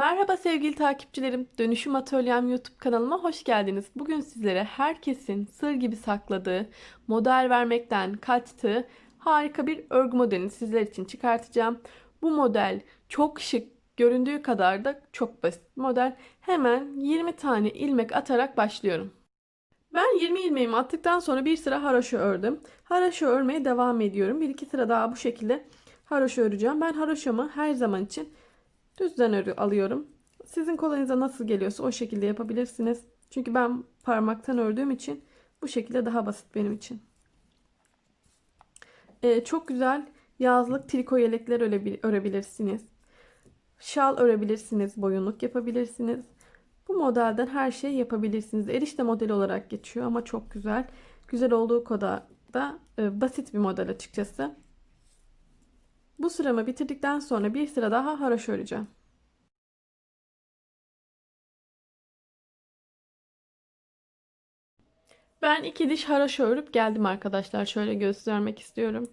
Merhaba sevgili takipçilerim. Dönüşüm Atölyem YouTube kanalıma hoş geldiniz. Bugün sizlere herkesin sır gibi sakladığı, model vermekten kaçtığı harika bir örgü modelini sizler için çıkartacağım. Bu model çok şık, göründüğü kadar da çok basit model. Hemen 20 tane ilmek atarak başlıyorum. Ben 20 ilmeğimi attıktan sonra bir sıra haroşa ördüm. Haroşa örmeye devam ediyorum. Bir iki sıra daha bu şekilde haroşa öreceğim. Ben haroşamı her zaman için düzden örü alıyorum. Sizin kolayınıza nasıl geliyorsa o şekilde yapabilirsiniz. Çünkü ben parmaktan ördüğüm için bu şekilde daha basit benim için. Ee, çok güzel yazlık triko yelekler örebil- örebilirsiniz. Şal örebilirsiniz, boyunluk yapabilirsiniz. Bu modelden her şeyi yapabilirsiniz. Erişte modeli olarak geçiyor ama çok güzel. Güzel olduğu kadar da e, basit bir model açıkçası. Bu sıramı bitirdikten sonra bir sıra daha haroşa öreceğim. Ben iki diş haroşa örüp geldim arkadaşlar. Şöyle göstermek istiyorum.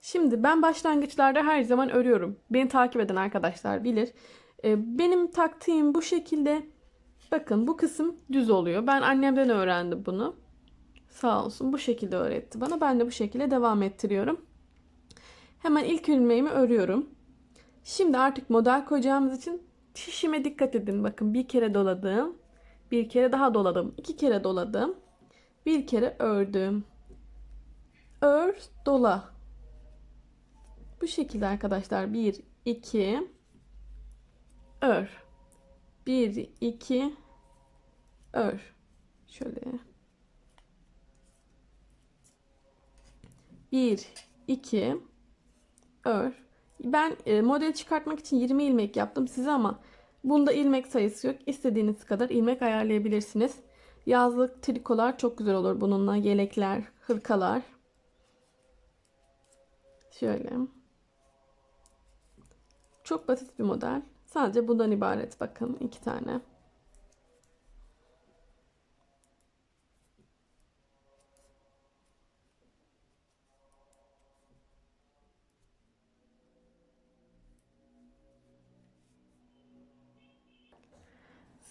Şimdi ben başlangıçlarda her zaman örüyorum. Beni takip eden arkadaşlar bilir. Ee, Benim taktiğim bu şekilde. Bakın bu kısım düz oluyor. Ben annemden öğrendim bunu. Sağ olsun bu şekilde öğretti bana. Ben de bu şekilde devam ettiriyorum. Hemen ilk ilmeğimi örüyorum. Şimdi artık model koyacağımız için şişime dikkat edin. Bakın bir kere doladım. Bir kere daha doladım. iki kere doladım. Bir kere ördüm. Ör, dola. Bu şekilde arkadaşlar. Bir, iki, ör. Bir, iki, ör. Şöyle. Bir, iki, ör. Ben e, model çıkartmak için 20 ilmek yaptım size ama bunda ilmek sayısı yok. İstediğiniz kadar ilmek ayarlayabilirsiniz. Yazlık trikolar çok güzel olur bununla. Yelekler, hırkalar. Şöyle. Çok basit bir model. Sadece bundan ibaret bakın iki tane.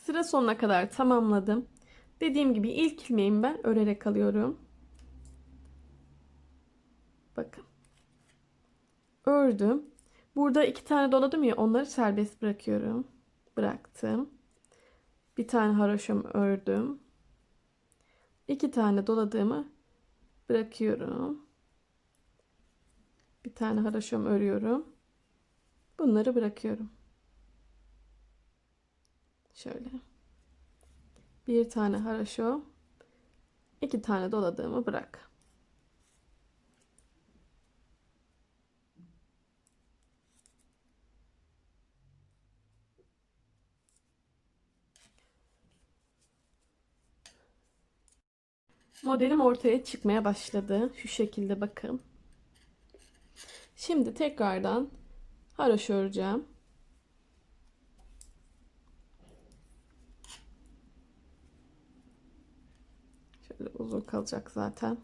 Sıra sonuna kadar tamamladım. Dediğim gibi ilk ilmeğimi ben örerek alıyorum. Bakın. Ördüm. Burada iki tane doladım ya onları serbest bırakıyorum. Bıraktım. Bir tane haroşamı ördüm. İki tane doladığımı bırakıyorum. Bir tane haroşamı örüyorum. Bunları bırakıyorum. Şöyle. Bir tane haroşo. iki tane doladığımı bırak. Modelim ortaya çıkmaya başladı. Şu şekilde bakın. Şimdi tekrardan haroşa öreceğim. Şöyle uzun kalacak zaten.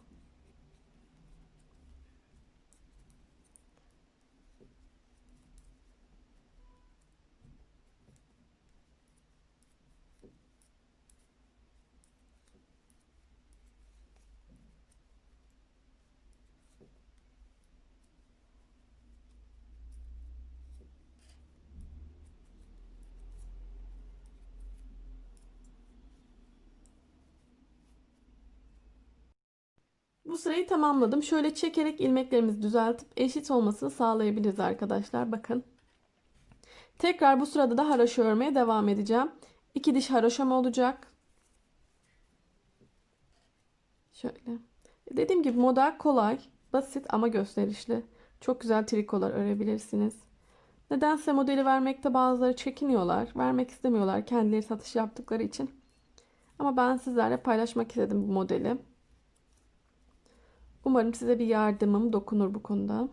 Bu sırayı tamamladım. Şöyle çekerek ilmeklerimizi düzeltip eşit olmasını sağlayabiliriz arkadaşlar. Bakın. Tekrar bu sırada da haroşa örmeye devam edeceğim. İki diş haroşam olacak. Şöyle. Dediğim gibi model kolay, basit ama gösterişli. Çok güzel trikolar örebilirsiniz. Nedense modeli vermekte bazıları çekiniyorlar. Vermek istemiyorlar kendileri satış yaptıkları için. Ama ben sizlerle paylaşmak istedim bu modeli. Umarım size bir yardımım dokunur bu konuda.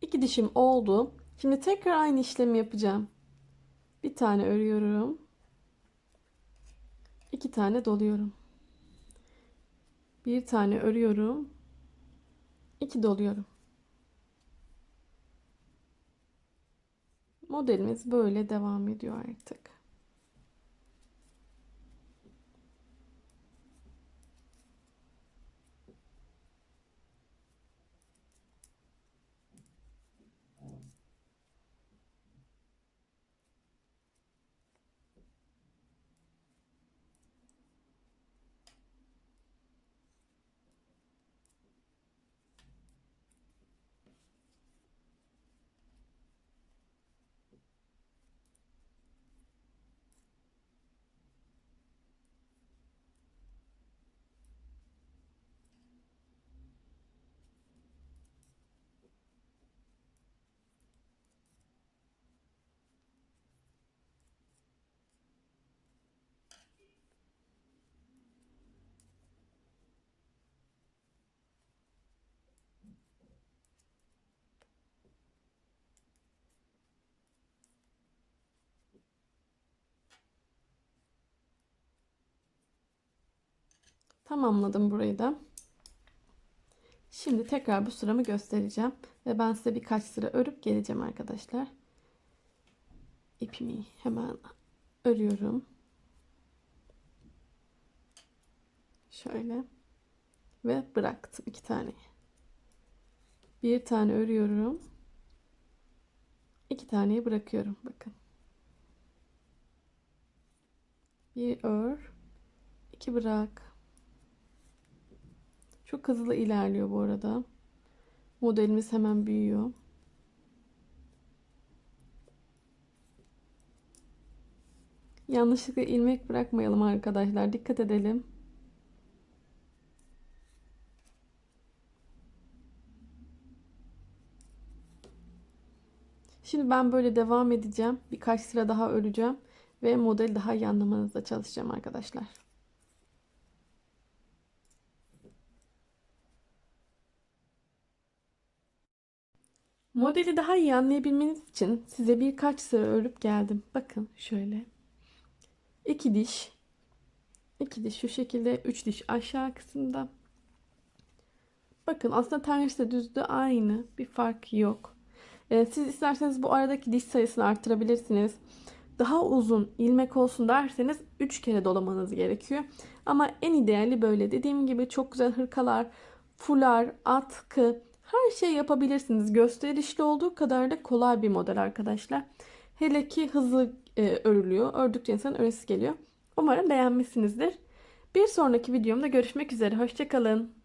İki dişim oldu. Şimdi tekrar aynı işlemi yapacağım. Bir tane örüyorum. iki tane doluyorum. Bir tane örüyorum. İki doluyorum. Modelimiz böyle devam ediyor artık. Tamamladım burayı da. Şimdi tekrar bu sıramı göstereceğim. Ve ben size birkaç sıra örüp geleceğim arkadaşlar. İpimi hemen örüyorum. Şöyle. Ve bıraktım iki tane. Bir tane örüyorum. İki taneyi bırakıyorum. Bakın. Bir ör. iki bırak. Çok hızlı ilerliyor bu arada. Modelimiz hemen büyüyor. Yanlışlıkla ilmek bırakmayalım arkadaşlar. Dikkat edelim. Şimdi ben böyle devam edeceğim. Birkaç sıra daha öreceğim. Ve modeli daha iyi anlamanızda çalışacağım arkadaşlar. Modeli daha iyi anlayabilmeniz için size birkaç sıra örüp geldim. Bakın şöyle. İki diş. iki diş şu şekilde. Üç diş aşağı kısımda. Bakın aslında tanesi de düzdü aynı. Bir fark yok. Ee, siz isterseniz bu aradaki diş sayısını arttırabilirsiniz. Daha uzun ilmek olsun derseniz 3 kere dolamanız gerekiyor. Ama en ideali böyle. Dediğim gibi çok güzel hırkalar, fular, atkı, her şey yapabilirsiniz. Gösterişli olduğu kadar da kolay bir model arkadaşlar. Hele ki hızlı e, örülüyor. Ördükçe insan öresi geliyor. Umarım beğenmişsinizdir. Bir sonraki videomda görüşmek üzere. Hoşçakalın.